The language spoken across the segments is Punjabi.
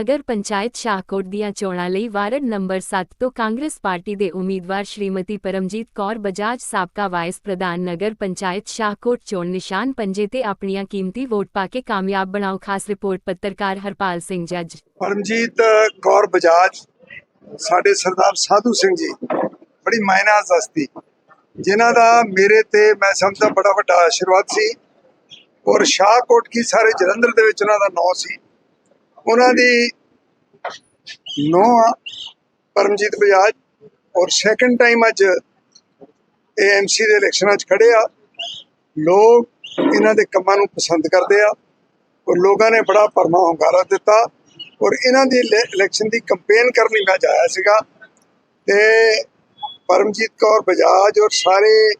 ਨਗਰ ਪੰਚਾਇਤ ਸ਼ਾਹਕੋਟ ਦੀਆਂ ਚੋਣਾਂ ਲਈ ਵਾਰਡ ਨੰਬਰ 7 ਤੋਂ ਕਾਂਗਰਸ ਪਾਰਟੀ ਦੇ ਉਮੀਦਵਾਰ ਸ਼੍ਰੀਮਤੀ ਪਰਮਜੀਤ ਕੌਰ ਬਜਾਜ ਸਾਬਕਾ ਵਾਈਸ ਪ੍ਰਧਾਨ ਨਗਰ ਪੰਚਾਇਤ ਸ਼ਾਹਕੋਟ ਚੋਣ ਨਿਸ਼ਾਨ ਪੰਜੇ ਤੇ ਆਪਣੀਆਂ ਕੀਮਤੀ ਵੋਟ ਪਾ ਕੇ ਕਾਮਯਾਬ ਬਣਾਓ। ਖਾਸ ਰਿਪੋਰਟ ਪੱਤਰਕਾਰ ਹਰਪਾਲ ਸਿੰਘ ਜੱਜ। ਪਰਮਜੀਤ ਕੌਰ ਬਜਾਜ, ਸਾਡੇ ਸਰਦਾਰ ਸਾਧੂ ਸਿੰਘ ਜੀ, ਬੜੀ ਮਾਇਨਾ ਹਸਤੀ ਜਿਨ੍ਹਾਂ ਦਾ ਮੇਰੇ ਤੇ ਮੈਂ ਸਮਝਦਾ ਬੜਾ ਵੱਡਾ ਆਸ਼ੀਰਵਾਦ ਸੀ ਔਰ ਸ਼ਾਹਕੋਟ ਕੀ ਸਾਰੇ ਜਲੰਧਰ ਦੇ ਵਿੱਚ ਉਹਨਾਂ ਦਾ ਨਾਂ ਸੀ। ਉਹਨਾਂ ਦੀ ਨੌਂ ਪਰਮਜੀਤ ਬਜਾਜ। ਔਰ ਸੈਕੰਡ ਟਾਈਮ ਅੱਜ ਏਐਮਸੀ ਦੇ ਇਲੈਕਸ਼ਨਾਂ 'ਚ ਖੜੇ ਆ। ਲੋਕ ਇਹਨਾਂ ਦੇ ਕੰਮਾਂ ਨੂੰ ਪਸੰਦ ਕਰਦੇ ਆ। ਔਰ ਲੋਕਾਂ ਨੇ ਬੜਾ ਭਰਮਾ ਹੁੰਗਾਰਾ ਦਿੱਤਾ। ਔਰ ਇਹਨਾਂ ਦੀ ਇਲੇ- ਇਲੈਕਸ਼ਨ ਦੀ ਕੰਪੇਨ ਕਰਨ ਲਈ ਮੈਂ ਜਾਇਆ ਸੀਗਾ। ਤੇ ਪਰਮਜੀਤ ਕੌਰ ਬਜਾਜ ਔਰ ਸਾਰੇ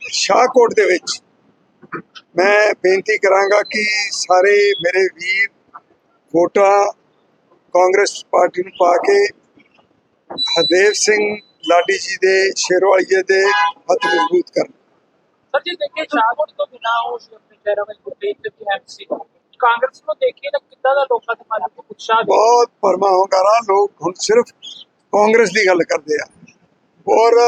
ਸ਼ਾਹਕੋਟ ਦੇ ਵਿੱਚ ਮੈਂ ਬੇਨਤੀ ਕਰਾਂਗਾ ਕਿ ਸਾਰੇ ਮੇਰੇ ਵੀਰ ਵੋਟਾਂ ਕਾਂਗਰਸ ਪਾਰਟੀ ਨੂੰ ਪਾ ਕੇ ਹਰਦੇਵ ਸਿੰਘ ਲਾਡੀ ਜੀ ਦੇ ਸ਼ੇਰਵਾਲੀਏ ਦੇ ਹੱਥ ਮਜ਼ਬੂਤ ਕਰਨ। ਸਰ ਜੀ ਦੇਖੀਏ ਸ਼ਾਹਕੋਟ ਤੋਂ ਬਿਨਾ ਉਹ ਆਪਣੇ ਸ਼ਹਿਰਾਂ ਵਿੱਚ ਗੁਰਪ੍ਰੀਤ ਤੇ ਐਮਸੀ ਕਾਂਗਰਸ ਨੂੰ ਦੇਖੀਏ ਤਾਂ ਕਿੱਦਾਂ ਦਾ ਲੋਕਾਂ ਦੇ ਮਨ ਵਿੱਚ ਉਤਸ਼ਾਹ ਦੇਖੀਏ। ਬਹੁਤ ਪਰਮਾ ਹੁੰਗਾਰਾ ਲੋਕ ਹੁਣ ਸਿਰਫ ਕਾਂਗਰਸ ਦੀ ਗੱਲ ਕਰਦੇ ਆ। ਔਰ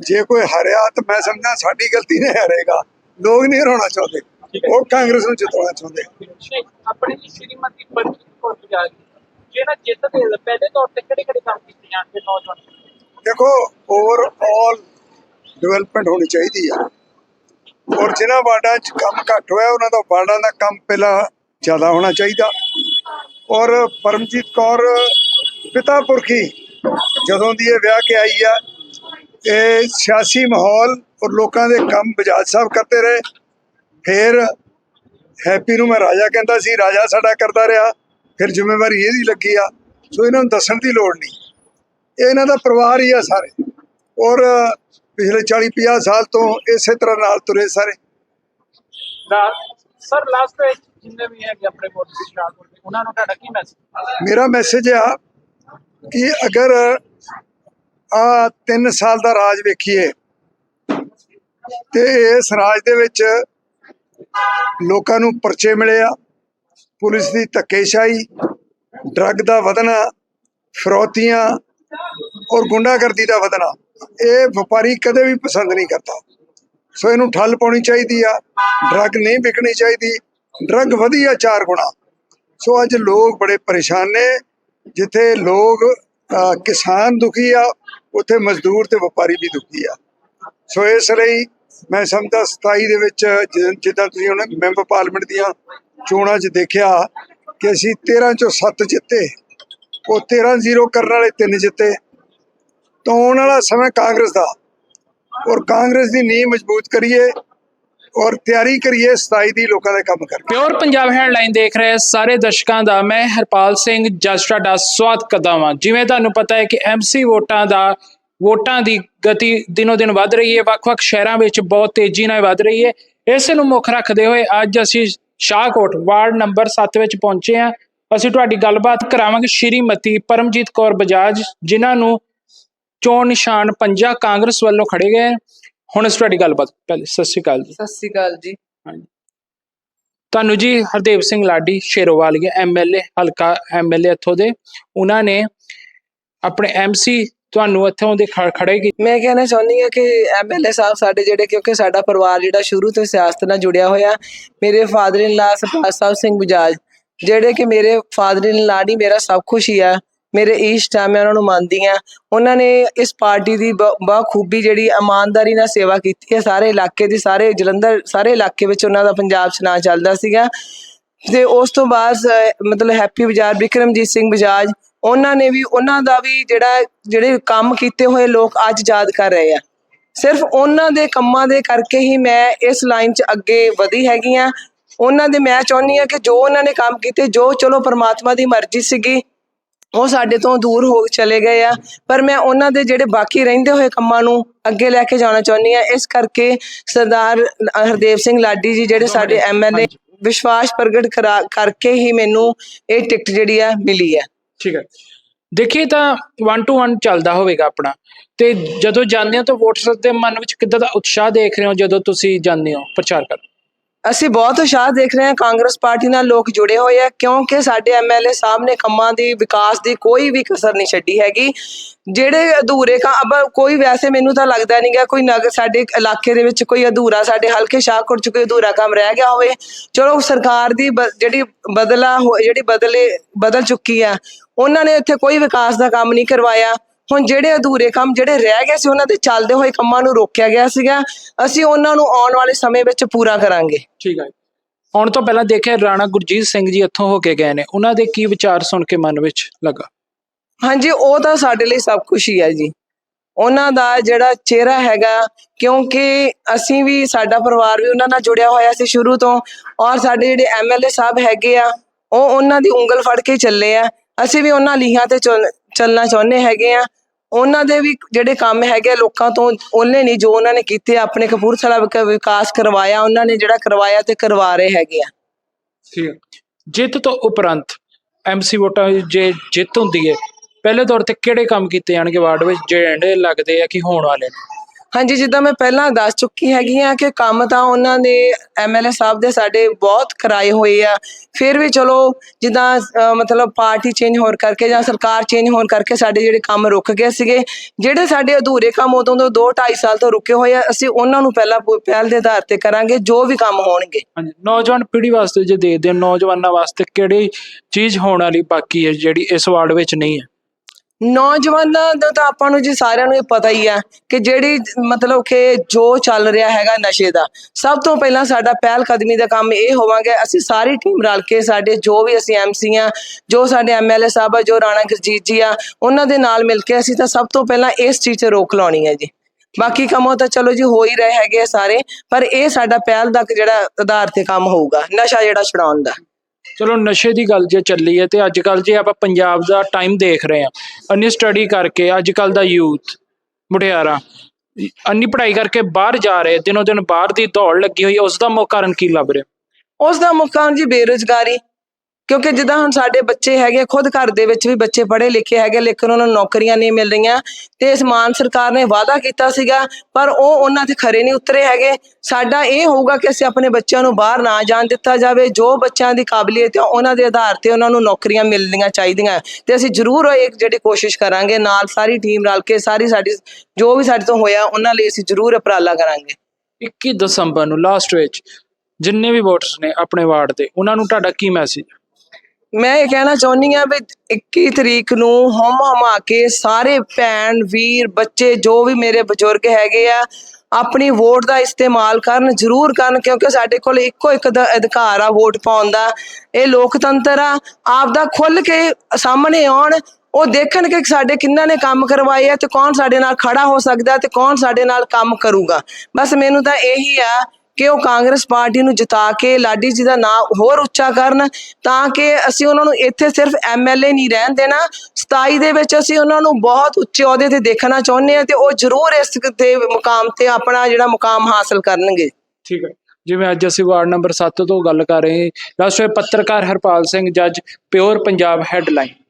ਜੇ ਕੋਈ ਹਾਰਿਆ ਤਾਂ ਮੈਂ ਸਮਝਦਾ ਸਾਡੀ ਗਲਤੀ ਨਹੀਂ ਹਾਰੇਗਾ। ਲੋਕ ਨਹੀਂ ਹਰਾਉਣਾ ਚਾਹੁੰਦੇ। ਉਹ ਕਾਂਗਰਸ ਨੂੰ ਜਿਤਾਉਣਾ ਚਾਹੁੰਦੇ ਸ਼੍ਰੀ- ਆਪਣੀ ਸ਼੍ਰੀਮਤੀ ਪਰਮਜੀਤ ਕੌਰ ਬਜਾਜ ਜਿਹੜਾ ਜਿੱਤਦੇ ਆ, ਪਹਿਲੇ ਤੌਰ ਤੇ ਕਿਹੜੇ ਕਿਹੜੇ ਕੰਮ ਕੀਤੇ ਜਾਣਗੇ ਨੌਜਵਾਨ? ਦੇਖੋ ਓਵਰਆਲ ਡਿਵੈਲਪਮੈਂਟ ਹੋਣੀ ਚਾਹੀਦੀ ਆ। ਔਰ ਜਿਨ੍ਹਾਂ ਵਾਰਡਾਂ 'ਚ ਕੰਮ ਘੱਟ ਹੋਇਆ ਉਹਨਾਂ ਦਾ ਵਾਰਡਾਂ ਦਾ ਕੰਮ ਪਹਿਲਾਂ ਜ਼ਿਆਦਾ ਹੋਣਾ ਚਾਹੀਦਾ। ਔਰ ਪਰਮਜੀਤ ਕੌਰ ਪਿਤਾ ਪੁਰਖੀ ਜਦੋਂ ਦੀ ਇਹ ਵਿਆਹ ਕੇ ਆਈ ਆ ਇਹ ਸਿਆਸੀ ਮਾਹੌਲ ਔਰ ਲੋਕਾਂ ਦੇ ਕੰਮ ਬਜਾਜ ਸਾਹਿਬ ਕਰਦੇ ਰਹੇ। ਫਿਰ ਹੈਪੀ ਨੂੰ ਮੈਂ ਰਾਜਾ ਕਹਿੰਦਾ ਸੀ ਰਾਜਾ ਸਾਡਾ ਕਰਦਾ ਰਿਹਾ ਫਿਰ ਜ਼ਿੰਮੇਵਾਰੀ ਇਹਦੀ ਲੱਗੀ ਆ ਸੋ ਇਹਨਾਂ ਨੂੰ ਦੱਸਣ ਦੀ ਲੋੜ ਨਹੀਂ। ਇਹ ਇਹਨਾਂ ਦਾ ਪਰਿਵਾਰ ਹੀ ਆ ਸਾਰੇ। ਔਰ ਪਿਛਲੇ 40 50 ਸਾਲ ਤੋਂ ਇਸੇ ਤਰ੍ਹਾਂ ਨਾਲ ਤੁਰੇ ਸਾਰੇ। ਸਰ ਲਾਸਟ ਵਿੱਚ ਜਿੰਨੇ ਵੀ ਹੈਗੇ ਆਪਣੇ ਦੀ ਸ਼ਾਹਕੋਟ ਦੇ ਉਹਨਾਂ ਨੂੰ ਤੁਹਾਡਾ ਕੀ ਮੈਸੇਜ ਮੇਰਾ ਮੈਸੇਜ ਆ ਕਿ ਅਗਰ ਆ 3 ਸਾਲ ਦਾ ਰਾਜ ਵੇਖੀਏ ਤੇ ਇਸ ਰਾਜ ਦੇ ਵਿੱਚ ਲੋਕਾਂ ਨੂੰ ਪਰਚੇ ਮਿਲੇ ਆ। ਪੁਲਿਸ ਦੀ ਧੱਕੇਸ਼ਾਹੀ, ਡਰੱਗ ਦਾ ਵਧਣਾ ਫਰੋਤੀਆਂ ਔਰ ਗੁੰਡਾਗਰਦੀ ਦਾ ਵਧਣਾ, ਇਹ ਵਪਾਰੀ ਕਦੇ ਵੀ ਪਸੰਦ ਨਹੀਂ ਕਰਦਾ। ਸੋ ਇਹਨੂੰ ਠੱਲ ਪਾਉਣੀ ਚਾਹੀਦੀ ਆ, ਡਰੱਗ ਨਹੀਂ ਵਿਕਣੀ ਚਾਹੀਦੀ, ਡਰੱਗ ਵਧੀਆ ਚਾਰ ਗੁਣਾ। ਸੋ ਅੱਜ ਲੋਕ ਬੜੇ ਪਰੇਸ਼ਾਨ ਨੇ, ਜਿੱਥੇ ਲੋਕ ਕਿਸਾਨ ਦੁਖੀ ਆ, ਉੱਥੇ ਮਜ਼ਦੂਰ ਤੇ ਵਪਾਰੀ ਵੀ ਦੁਖੀ ਆ। ਸੋ ਇਸ ਲਈ ਮੈਂ ਸਮਝਦਾ 27 ਦੇ ਵਿੱਚ ਜਿੱਦਾਂ ਤੁਸੀਂ ਹੁਣ ਮੈਂਬਰ ਪਾਰਲੀਮੈਂਟ ਦੀਆਂ ਚੋਣਾਂ 'ਚ ਦੇਖਿਆ ਕਿ ਅਸੀਂ 13 ਚੋਂ 7 ਜਿੱਤੇ, ਉਹ 13 ਜ਼ੀਰੋ ਕਰਨ ਵਾਲੇ ਤਿੰਨ ਜਿੱਤੇ। ਤਾਂ ਆਉਣ ਵਾਲਾ ਸਮਾਂ ਕਾਂਗਰਸ ਦਾ। ਔਰ ਕਾਂਗਰਸ ਦੀ ਨੀਂਹ ਮਜ਼ਬੂਤ ਕਰੀਏ ਔਰ ਤਿਆਰੀ ਕਰੀਏ 27 ਦੀ ਲੋਕਾਂ ਦਾ ਕੰਮ ਕਰ ਪਿਓਰ ਪੰਜਾਬ ਹੈਡਲਾਈਨ ਦੇਖ ਰਹੇ ਸਾਰੇ ਦਰਸ਼ਕਾਂ ਦਾ ਮੈਂ ਹਰਪਾਲ ਸਿੰਘ ਜੱਜ ਤੁਹਾਡਾ ਸਵਾਗਤ ਕਰਦਾ ਹਾਂ ਜਿਵੇਂ ਤੁਹਾਨੂੰ ਪਤਾ ਹੈ ਕਿ ਐਮਸੀ ਵੋਟਾਂ ਦਾ ਵੋਟਾਂ ਦੀ ਗਤੀ ਦਿਨੋ ਦਿਨ ਵੱਧ ਰਹੀ ਹੈ ਵੱਖ-ਵੱਖ ਸ਼ਹਿਰਾਂ ਵਿੱਚ ਬਹੁਤ ਤੇਜ਼ੀ ਨਾਲ ਵੱਧ ਰਹੀ ਹੈ। ਇਸ ਨੂੰ ਮੁੱਖ ਰੱਖਦੇ ਹੋਏ ਅੱਜ ਅਸੀਂ ਸ਼ਾਹਕੋਟ ਵਾਰਡ ਨੰਬਰ 7 ਵਿੱਚ ਪਹੁੰਚੇ ਹਾਂ। ਅਸੀਂ ਤੁਹਾਡੀ ਗੱਲਬਾਤ ਕਰਾਵਾਂਗੇ ਸ਼੍ਰੀਮਤੀ ਪਰਮਜੀਤ ਕੌਰ ਬਜਾਜ ਜਿਨ੍ਹਾਂ ਨੂੰ ਚੋਣ ਨਿਸ਼ਾਨ ਪੰਜਾ ਕਾਂਗਰਸ ਵੱਲੋਂ ਖੜੇ ਗਏ ਹੁਣ ਅਸੀਂ ਤੁਹਾਡੀ ਗੱਲਬਾਤ ਪਹਿਲੇ ਸਤਿ ਸ਼੍ਰੀ ਅਕਾਲ ਜੀ। ਸਤਿ ਸ੍ਰੀ ਅਕਾਲ ਜੀ। ਤੁਹਾਨੂੰ ਜੀ ਹਰਦੇਵ ਸਿੰਘ ਲਾਡੀ ਸ਼ੇਰੋਵਾਲੀਆ ਐਮਐਲਏ ਹਲਕਾ ਐਮਐਲਏ ਇੱਥੋਂ ਦੇ। ਉਹਨਾਂ ਨੇ ਆਪਣੇ ਐਮਸੀ ਤੁਹਾਨੂੰ ਇੱਥੋਂ ਦੇ ਖੜੇ ਕੀ ਮੈਂ ਕਹਿਣਾ ਚਾਹੁੰਦੀ ਹਾਂ ਕਿ ਐਮਐਲਏ ਸਾਹਿਬ ਸਾਡੇ ਜਿਹੜੇ, ਕਿਉਂਕਿ ਸਾਡਾ ਪਰਿਵਾਰ ਜਿਹੜਾ ਸ਼ੁਰੂ ਤੋਂ ਸਿਆਸਤ ਨਾਲ ਜੁੜਿਆ ਹੋਇਆ, ਮੇਰੇ ਫਾਦਰ ਇਨ ਲਾ ਸਰਪਾਲ ਸਾਹਿਬ ਸਿੰਘ ਬਜਾਜ ਜਿਹੜੇ ਕਿ ਮੇਰੇ ਫਾਦਰ ਇਨ ਲਾ ਨਹੀਂ ਮੇਰਾ ਸਭ ਕੁਛ ਹੀ ਆ, ਮੇਰੇ ਈਸ਼ਟ ਆ, ਮੈਂ ਉਹਨਾਂ ਨੂੰ ਮੰਨਦੀ ਆ ਉਹਨਾਂ ਨੇ ਇਸ ਪਾਰਟੀ ਦੀ ਬਾ ਖੂਬੀ ਜਿਹੜੀ ਇਮਾਨਦਾਰੀ ਨਾਲ ਸੇਵਾ ਕੀਤੀ ਹੈ, ਸਾਰੇ ਇਲਾਕੇ ਦੀ, ਸਾਰੇ ਜਲੰਧਰ, ਸਾਰੇ ਇਲਾਕੇ ਵਿੱਚ ਉਹਨਾਂ ਦਾ ਪੰਜਾਬ 'ਚ ਨਾਂ ਚੱਲਦਾ ਸੀਗਾ। ਤੇ ਉਸ ਤੋਂ ਬਾਅਦ ਮਤਲਬ ਹੈਪੀ ਬਜਾਜ ਵਿਕਰਮਜੀਤ ਸਿੰਘ ਬਜਾਜ ਉਹਨਾਂ ਨੇ ਵੀ ਉਹਨਾਂ ਦਾ ਵੀ ਜਿਹੜਾ ਜਿਹੜੇ ਕੰਮ ਕੀਤੇ ਹੋਏ ਲੋਕ ਅੱਜ ਯਾਦ ਕਰ ਰਹੇ ਆ। ਸਿਰਫ ਉਹਨਾਂ ਦੇ ਕੰਮਾਂ ਦੇ ਕਰਕੇ ਹੀ ਮੈਂ ਇਸ ਲਾਈਨ 'ਚ ਅੱਗੇ ਵਧੀ ਹੈਗੀ ਆ। ਉਹਨਾਂ ਦੇ ਮੈਂ ਚਾਹੁੰਦੀ ਆ ਕਿ ਜੋ ਉਹਨਾਂ ਨੇ ਕੰਮ ਕੀਤੇ ਜੋ ਚਲੋ ਪ੍ਰਮਾਤਮਾ ਦੀ ਮਰਜ਼ੀ ਸੀਗੀ ਉਹ ਸਾਡੇ ਤੋਂ ਦੂਰ ਹੋ ਚਲੇ ਗਏ ਆ। ਪਰ ਮੈਂ ਉਹਨਾਂ ਦੇ ਜਿਹੜੇ ਬਾਕੀ ਰਹਿੰਦੇ ਹੋਏ ਕੰਮਾਂ ਨੂੰ ਅੱਗੇ ਲੈ ਕੇ ਜਾਣਾ ਚਾਹੁੰਦੀ ਆ। ਇਸ ਕਰਕੇ ਸਰਦਾਰ ਹਰਦੇਵ ਸਿੰਘ ਲਾਡੀ ਜੀ ਜਿਹੜੇ ਸਾਡੇ ਐਮਐਲਏ ਵਿਸ਼ਵਾਸ ਪ੍ਰਗਟ ਕਰਾ- ਕਰਕੇ ਹੀ ਮੈਨੂੰ ਇਹ ਟਿਕਟ ਜਿਹੜੀ ਆ ਮਿਲੀ ਹੈ ਠੀਕ ਹੈ। ਦੇਖੀਏ ਤਾਂ 1 ਟੂ 1 ਚੱਲਦਾ ਹੋਵੇਗਾ ਆਪਣਾ। ਤੇ ਜਦੋਂ ਜਾਂਦੇ ਹੋ ਤਾਂ ਵੋਟਰਸ ਦੇ ਮਨ ਵਿੱਚ ਕਿੱਦਾਂ ਦਾ ਉਤਸ਼ਾਹ ਦੇਖ ਰਹੇ ਹੋ ਜਦੋਂ ਤੁਸੀਂ ਜਾਂਦੇ ਹੋ ਪ੍ਰਚਾਰ ਕਰ ਅਸੀਂ ਬਹੁਤ ਉਤਸ਼ਾਹ ਦੇਖ ਰਹੇ ਹਾਂ ਕਾਂਗਰਸ ਪਾਰਟੀ ਨਾਲ ਲੋਕ ਜੁੜੇ ਹੋਏ ਆ, ਕਿਉਂਕਿ ਸਾਡੇ ਐਮਐਲਏ ਸਾਹਿਬ ਨੇ ਕੰਮਾਂ ਦੀ ਵਿਕਾਸ ਦੀ ਕੋਈ ਵੀ ਕਸਰ ਨਹੀਂ ਛੱਡੀ ਹੈਗੀ। ਜਿਹੜੇ ਅਧੂਰੇ ਕੰਮ ਅਬ ਕੋਈ ਵੈਸੇ ਮੈਨੂੰ ਤਾਂ ਲੱਗਦਾ ਨਹੀਂਗਾ ਕੋਈ ਨਗਰ ਸਾਡੇ ਇਲਾਕੇ ਦੇ ਵਿੱਚ ਕੋਈ ਅਧੂਰਾ, ਸਾਡੇ ਹਲਕੇ ਸ਼ਾਹਕੋਟ ਚ ਕੋਈ ਅਧੂਰਾ ਕੰਮ ਰਹਿ ਗਿਆ ਹੋਵੇ। ਚਲੋ ਸਰਕਾਰ ਦੀ ਬ- ਜਿਹੜੀ ਬਦਲਾ ਹੋ- ਜਿਹੜੀ ਬਦਲੇ, ਬਦਲ ਚੁੱਕੀ ਆ, ਉਹਨਾਂ ਨੇ ਇੱਥੇ ਕੋਈ ਵਿਕਾਸ ਦਾ ਕੰਮ ਨਹੀਂ ਕਰਵਾਇਆ। ਹੁਣ ਜਿਹੜੇ ਅਧੂਰੇ ਕੰਮ ਜਿਹੜੇ ਰਹਿ ਗਏ ਸੀ ਉਹਨਾਂ ਦੇ ਚੱਲਦੇ ਹੋਏ ਕੰਮਾਂ ਨੂੰ ਰੋਕਿਆ ਗਿਆ ਸੀਗਾ। ਅਸੀਂ ਉਹਨਾਂ ਨੂੰ ਆਉਣ ਵਾਲੇ ਸਮੇਂ ਵਿੱਚ ਪੂਰਾ ਕਰਾਂਗੇ। ਠੀਕ ਹੈ ਆਉਣ ਤੋਂ ਪਹਿਲਾਂ ਦੇਖਿਆ ਰਾਣਾ ਗੁਰਜੀਤ ਸਿੰਘ ਜੀ ਇੱਥੋਂ ਹੋ ਕੇ ਗਏ ਨੇ। ਉਹਨਾਂ ਦੇ ਕੀ ਵਿਚਾਰ ਸੁਣ ਕੇ ਮਨ ਵਿੱਚ ਲੱਗਾ? ਹਾਂਜੀ ਉਹ ਤਾਂ ਸਾਡੇ ਲਈ ਸਭ ਕੁਝ ਹੀ ਹੈ ਜੀ। ਉਹਨਾਂ ਦਾ ਜਿਹੜਾ ਚਿਹਰਾ ਹੈਗਾ ਕਿਉਂਕਿ ਅਸੀਂ ਵੀ ਸਾਡਾ ਪਰਿਵਾਰ ਵੀ ਉਹਨਾਂ ਨਾਲ ਜੁੜਿਆ ਹੋਇਆ ਸੀ ਸ਼ੁਰੂ ਤੋਂ। ਔਰ ਸਾਡੇ ਜਿਹੜੇ ਐਮਐਲਏ ਸਾਹਿਬ ਹੈਗੇ ਆ ਉਹ ਉਹਨਾਂ ਦੀ ਉਂਗਲ ਫੜ ਕੇ ਚੱਲੇ ਆ। ਅਸੀਂ ਵੀ ਉਹਨਾਂ ਲੀਹਾਂ ਤੇ ਚੱਲ- ਚੱਲਣਾ ਚਾਹੁੰਦੇ ਹੈਗੇ ਆ। ਉਹਨਾਂ ਦੇ ਵੀ ਜਿਹੜੇ ਕੰਮ ਹੈਗੇ ਆ ਲੋਕਾਂ ਤੋਂ, ਉਹਨੇ ਨਹੀਂ ਜੋ ਉਹਨਾਂ ਨੇ ਕੀਤੇ, ਆਪਣੇ ਕਪੂਰਥਲਾ ਵਿਕਾਸ ਕਰਵਾਇਆ, ਉਹਨਾਂ ਨੇ ਜਿਹੜਾ ਕਰਵਾਇਆ ਤੇ ਕਰਵਾ ਰਹੇ ਹੈਗੇ ਆ। ਠੀਕ। ਜਿੱਤ ਤੋਂ ਉਪਰੰਤ ਐਮਸੀ ਵੋਟਾਂ ਜੇ ਜਿੱਤ ਹੁੰਦੀ ਹੈ ਪਹਿਲੇ ਤੌਰ ਤੇ ਕਿਹੜੇ ਕੰਮ ਕੀਤੇ ਜਾਣਗੇ ਵਾਰਡ ਵਿੱਚ, ਜਿਹੜੇ ਲੱਗਦੇ ਆ ਕਿ ਹੋਣ ਵਾਲੇ ਨੇ? ਹਾਂਜੀ, ਜਿੱਦਾਂ ਮੈਂ ਪਹਿਲਾਂ ਦੱਸ ਚੁੱਕੀ ਹੈਗੀ ਆ ਕਿ ਕੰਮ ਤਾਂ ਉਹਨਾਂ ਦੇ ਐਮਐਲਏ ਸਾਹਿਬ ਦੇ ਸਾਡੇ ਬਹੁਤ ਕਰਾਏ ਹੋਏ ਆ। ਫਿਰ ਵੀ ਚਲੋ, ਜਿੱਦਾਂ ਮਤਲਬ ਪਾਰਟੀ ਚੇਂਜ ਹੋਣ ਕਰਕੇ ਜਾਂ ਸਰਕਾਰ ਚੇਂਜ ਹੋਣ ਕਰਕੇ ਸਾਡੇ ਜਿਹੜੇ ਕੰਮ ਰੁਕ ਗਏ ਸੀਗੇ, ਜਿਹੜੇ ਸਾਡੇ ਅਧੂਰੇ ਕੰਮ ਉਦੋਂ ਤੋਂ 2 2.5 ਸਾਲ ਤੋਂ ਰੁਕੇ ਹੋਏ ਆ, ਅਸੀਂ ਉਹਨਾਂ ਨੂੰ ਪਹਿਲਾਂ ਪਹਿਲ ਦੇ ਆਧਾਰ ਤੇ ਕਰਾਂਗੇ, ਜੋ ਵੀ ਕੰਮ ਹੋਣਗੇ। ਹਾਂਜੀ, ਨੌਜਵਾਨ ਪੀੜ੍ਹੀ ਵਾਸਤੇ ਜੇ ਦੇਖਦੇ ਹੋ ਨੌਜਵਾਨਾਂ ਵਾਸਤੇ ਕਿਹੜੀ ਚੀਜ਼ ਹੋਣ ਵਾਲੀ ਬਾਕੀ ਹੈ, ਜਿਹੜੀ ਇਸ ਵਾਰਡ ਵਿੱਚ ਨਹੀਂ ਹੈ? ਨੌਜਵਾਨਾਂ ਦਾ ਤਾਂ ਆਪਾਂ ਨੂੰ ਜੀ ਸਾਰਿਆਂ ਨੂੰ ਇਹ ਪਤਾ ਹੀ ਆ ਕਿ ਜਿਹੜੀ ਮਤਲਬ ਕਿ ਜੋ ਚੱਲ ਰਿਹਾ ਹੈਗਾ ਨਸ਼ੇ ਦਾ, ਸਭ ਤੋਂ ਪਹਿਲਾਂ ਸਾਡਾ ਪਹਿਲ ਕਦਮੀ ਦਾ ਕੰਮ ਇਹ ਹੋਵਾਂਗੇ, ਅਸੀਂ ਸਾਰੀ ਟੀਮ ਰਲ ਕੇ ਸਾਡੇ ਜੋ ਵੀ ਅਸੀਂ ਐਮਸੀ ਆ, ਜੋ ਸਾਡੇ ਐਮਐਲਏ ਸਾਹਿਬ ਆ, ਜੋ ਰਾਣਾ ਗੁਰਜੀਤ ਜੀ ਆ, ਉਹਨਾਂ ਦੇ ਨਾਲ ਮਿਲ ਕੇ ਅਸੀਂ ਤਾਂ ਸਭ ਤੋਂ ਪਹਿਲਾਂ ਇਸ ਚੀਜ਼ ਤੇ ਰੋਕ ਲਾਉਣੀ ਹੈ ਜੀ। ਬਾਕੀ ਕੰਮੋਂ ਤਾਂ ਚਲੋ ਜੀ ਹੋ ਹੀ ਰਹੇ ਹੈਗੇ ਆ ਸਾਰੇ, ਪਰ ਇਹ ਸਾਡਾ ਪਹਿਲ ਦਾ ਜਿਹੜਾ ਆਧਾਰ ਤੇ ਕੰਮ ਹੋਊਗਾ, ਨਸ਼ਾ ਜਿਹੜਾ ਛੁਡਾਉਣ ਦਾ। ਚਲੋ ਨਸ਼ੇ ਦੀ ਗੱਲ ਜੇ ਚੱਲੀ ਹੈ ਤੇ ਅੱਜ ਕੱਲ ਜੇ ਆਪਾਂ ਪੰਜਾਬ ਦਾ ਟਾਈਮ ਦੇਖ ਰਹੇ ਹਾਂ ਅੰਨੀ ਸਟੱਡੀ ਕਰਕੇ ਅੱਜ ਕੱਲ ਦਾ ਯੂਥ ਮੁਟਿਆਰਾਂ ਅੰਨੀ ਪੜ੍ਹਾਈ ਕਰਕੇ ਬਾਹਰ ਜਾ ਰਹੇ ਦਿਨੋ ਦਿਨ ਬਾਹਰ ਦੀ ਦੌੜ ਲੱਗੀ ਹੋਈ ਹੈ ਉਸ ਦਾ ਮੁੱਖ ਕਾਰਨ ਕੀ ਲੱਭ ਰਿਹਾ? ਉਸ ਦਾ ਮੁੱਖ ਕਾਰਨ ਜੀ ਬੇਰੁਜ਼ਗਾਰੀ। ਕਿਉਂਕਿ ਜਿੱਦਾਂ ਹੁਣ ਸਾਡੇ ਬੱਚੇ ਹੈਗੇ ਖੁਦ ਘਰ ਦੇ ਵਿੱਚ ਵੀ ਬੱਚੇ ਪੜ੍ਹੇ ਲਿਖੇ ਹੈਗੇ ਲੇਕਿਨ ਉਹਨਾਂ ਨੂੰ ਨੌਕਰੀਆਂ ਨਹੀਂ ਮਿਲ ਰਹੀਆਂ। ਤੇ ਇਸ ਮਾਨ ਸਰਕਾਰ ਨੇ ਵਾਅਦਾ ਕੀਤਾ ਸੀਗਾ, ਪਰ ਉਹ ਉਹਨਾਂ ਤੇ ਖਰੇ ਨਹੀਂ ਉਤਰੇ ਹੈਗੇ। ਸਾਡਾ ਇਹ ਹੋਊਗਾ ਕਿ ਅਸੀਂ ਆਪਣੇ ਬੱਚਿਆਂ ਨੂੰ ਬਾਹਰ ਨਾ ਜਾਣ ਦਿੱਤਾ ਜਾਵੇ। ਜੋ ਬੱਚਿਆਂ ਦੀ ਕਾਬਲੀਅਤ ਹੈ ਉਹਨਾਂ ਦੇ ਆਧਾਰ ਤੇ ਉਹਨਾਂ ਨੂੰ ਨੌਕਰੀਆਂ ਮਿਲਣੀਆਂ ਚਾਹੀਦੀਆਂ। ਤੇ ਅਸੀਂ ਜ਼ਰੂਰ ਉਹ ਇਹ ਜਿਹੜੀ ਕੋਸ਼ਿਸ਼ ਕਰਾਂਗੇ, ਨਾਲ ਸਾਰੀ ਟੀਮ ਰਲ ਕੇ, ਸਾਰੀ ਸਾਡੀ, ਜੋ ਵੀ ਸਾਡੇ ਤੋਂ ਹੋਇਆ, ਉਹਨਾਂ ਲਈ ਅਸੀਂ ਜ਼ਰੂਰ ਉਪਰਾਲਾ ਕਰਾਂਗੇ। 21 ਦਸੰਬਰ ਨੂੰ ਲਾਸਟ ਵਿੱਚ, ਜਿੰਨੇ ਵੀ ਵੋਟਰਸ ਨੇ ਆਪਣੇ ਵਾਰਡ ਦੇ, ਉਹਨਾਂ ਨੂੰ ਤੁਹਾਡਾ ਕੀ ਮੈਸੇਜ ਮੈਂ ਇਹ ਕਹਿਣਾ ਚਾਹੁੰਦੀ ਆ ਵੀ 21 ਤਰੀਕ ਨੂੰ ਹਮ ਹਮਾ ਕੇ ਸਾਰੇ ਭੈਣ, ਵੀਰ, ਬੱਚੇ ਜੋ ਵੀ ਮੇਰੇ ਬਜ਼ੁਰਗ ਹੈਗੇ ਆ, ਆਪਣੀ ਵੋਟ ਦਾ ਇਸਤੇਮਾਲ ਕਰਨ, ਜ਼ਰੂਰ ਕਰਨ, ਕਿਉਂਕਿ ਸਾਡੇ ਕੋਲ ਇੱਕੋ ਇੱਕ ਦਾ, ਅਧਿਕਾਰ ਆ ਵੋਟ ਪਾਉਣ ਦਾ। ਇਹ ਲੋਕਤੰਤਰ ਆ, ਆਪ ਦਾ ਖੁੱਲ ਕੇ ਸਾਹਮਣੇ ਆਉਣ, ਉਹ ਦੇਖਣ ਕਿ ਸਾਡੇ ਕਿੰਨਾਂ ਨੇ ਕੰਮ ਕਰਵਾਏ ਆ ਤੇ ਕੌਣ ਸਾਡੇ ਨਾਲ ਖੜਾ ਹੋ ਸਕਦਾ ਤੇ ਕੌਣ ਸਾਡੇ ਨਾਲ ਕੰਮ ਕਰੂਗਾ। ਬਸ ਮੈਨੂੰ ਤਾਂ ਇਹੀ ਆ ਕਿ ਉਹ ਕਾਂਗਰਸ ਪਾਰਟੀ ਨੂੰ ਜਿਤਾ ਕੇ ਲਾਡੀ ਜੀ ਦਾ ਨਾਮ ਹੋਰ ਉੱਚਾ ਕਰਨ ਤਾਂ ਕਿ ਅਸੀਂ ਉਹਨਾਂ ਨੂੰ ਇੱਥੇ ਸਿਰਫ ਐਮਐਲਏ ਨਹੀਂ ਰਹਿਣ ਦੇਣਾ। 27 ਦੇ ਵਿੱਚ ਅਸੀਂ ਉਹਨਾਂ ਨੂੰ ਬਹੁਤ ਉੱਚੇ ਅਹੁਦੇ ਤੇ ਦੇਖਣਾ ਚਾਹੁੰਦੇ ਹਾਂ ਤੇ ਉਹ ਜ਼ਰੂਰ ਇਸ ਦੇ ਮੁਕਾਮ ਤੇ ਆਪਣਾ ਜਿਹੜਾ ਮੁਕਾਮ ਹਾਸਲ ਕਰਨਗੇ। ਠੀਕ ਹੈ। ਜਿਵੇਂ ਅੱਜ ਅਸੀਂ ਵਾਰਡ ਨੰਬਰ 7 ਤੋਂ ਗੱਲ ਕਰ ਰਹੇ ਹਾਂ ਰਾਸ਼ਟਰੀ ਪੱਤਰਕਾਰ ਹਰਪਾਲ ਸਿੰਘ ਜੱਜ, ਪਿਓਰ ਪੰਜਾਬ ਹੈਡਲਾਈਨ।